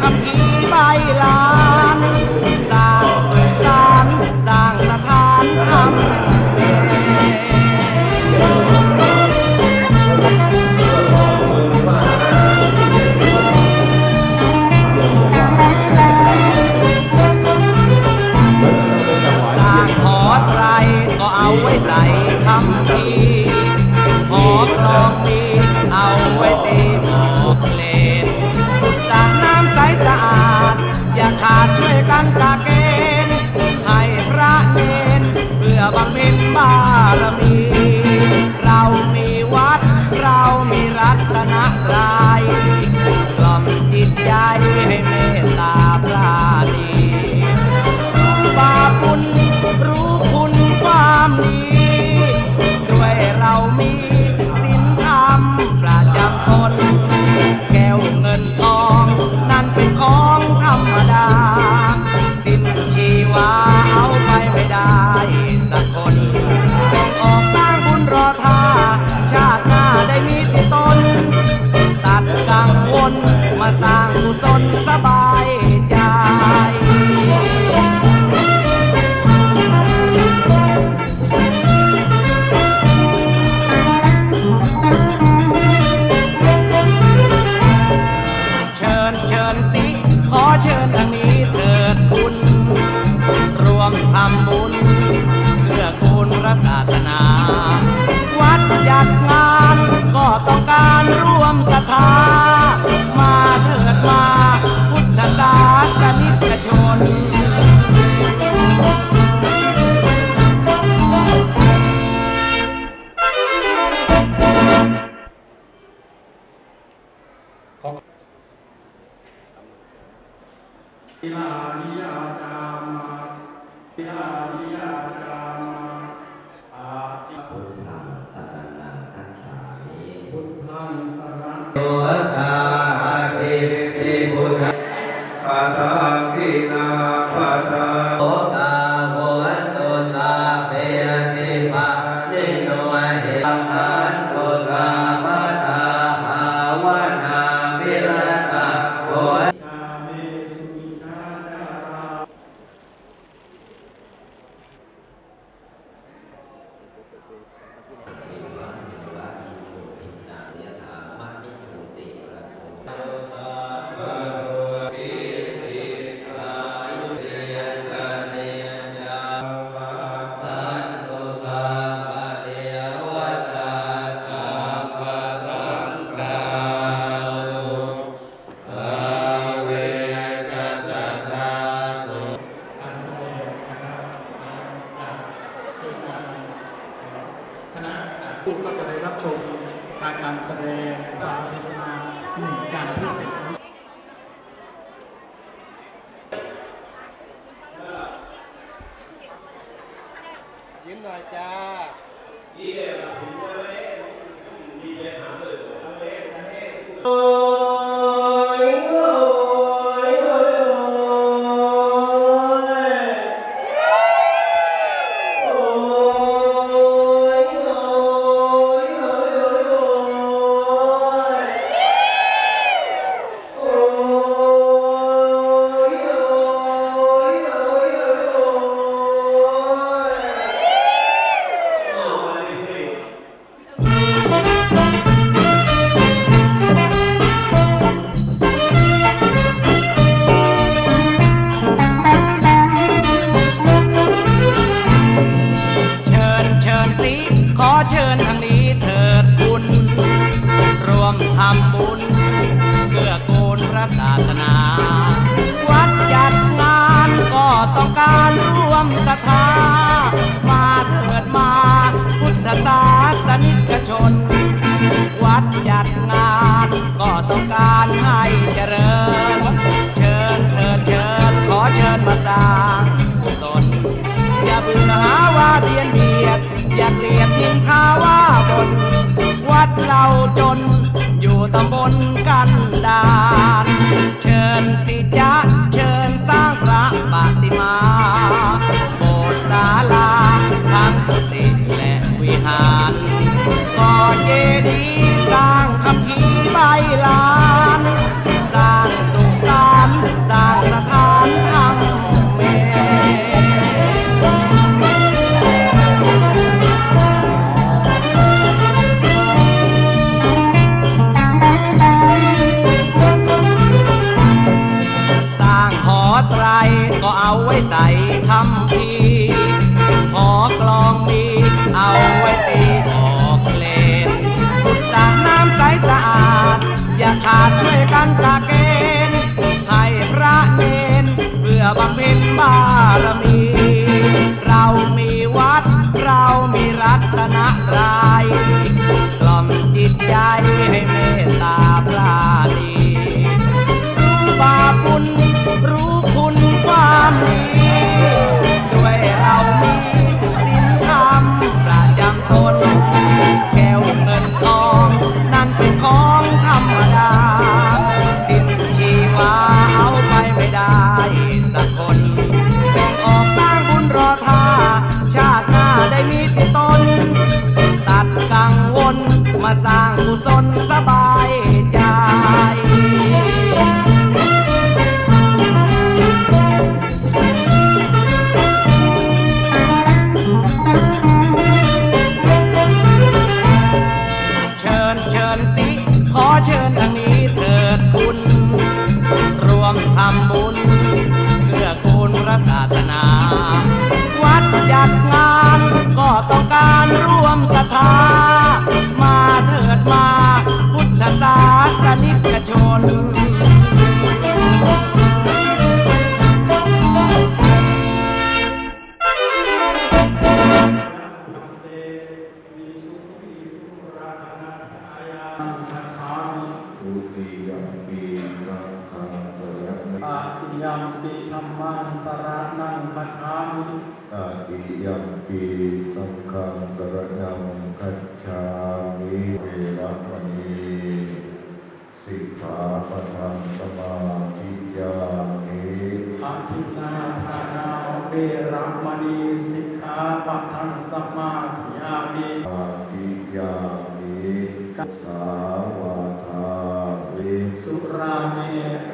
ทำทีใบลานสร้างสุดสร้างสร้างสถานทำคำดีขอครองดีเอาไว้ตีบอกเลย I'm cantar. Instagram. Oh, ah. การพูด ศรัทธา I'm canta ขอเชิญ ปะทังสมาธิยามิอาทินนาทานาเวระมณีสิกขาปะทังสมาธิยามิอาทิยามิสาวาทาเวสุราเม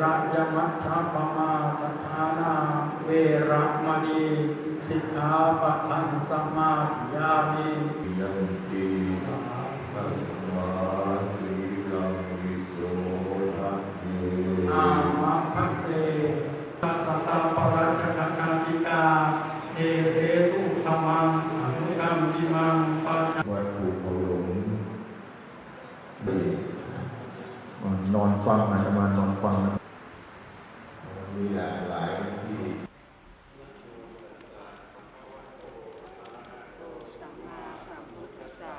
ระยมัชฌะปมาทฐานาเวระมณีสิกขาปะทังสมาธิยามิยัมปีสัมมาสีลังวิโสทะเท อามะพัเตปัสสตาปรัชกชาติกาเอเสตุธรรมังอนุกรรมมิมังปัจจ วัดภูเขาหลงดีน อนฟังอาตมานอนฟังมีหลากหลายที่สัมมาสัมพุทธัสสะ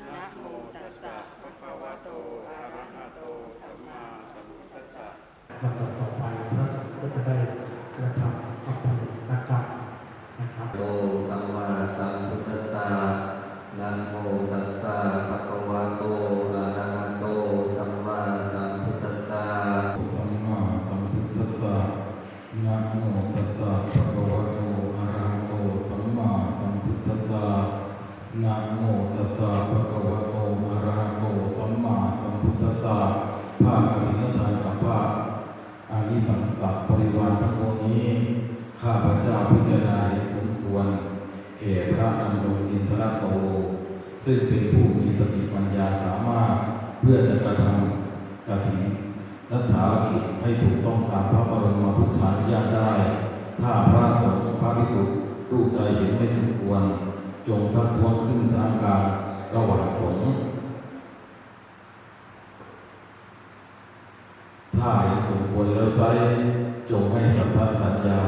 นะโมตัสสะภะคะวะโตอะระหะโตสัมมาสัมพุทธัสสะ ระดำรงอินทรโต ซึ่งเป็นผู้มีสติปัญญาสามารถเพื่อจะกระทำกฐินรัฐากิจให้ถูกต้องตามพระบรมพุทธานุญาตได้ ถ้าพระสงฆ์พระภิกษุรูปใดเห็นไม่สมควร จงทักท้วงขึ้นทางการระหว่างสงฆ์ถ้าเห็นสมควรแล้วไซจงให้สัทธสัญญา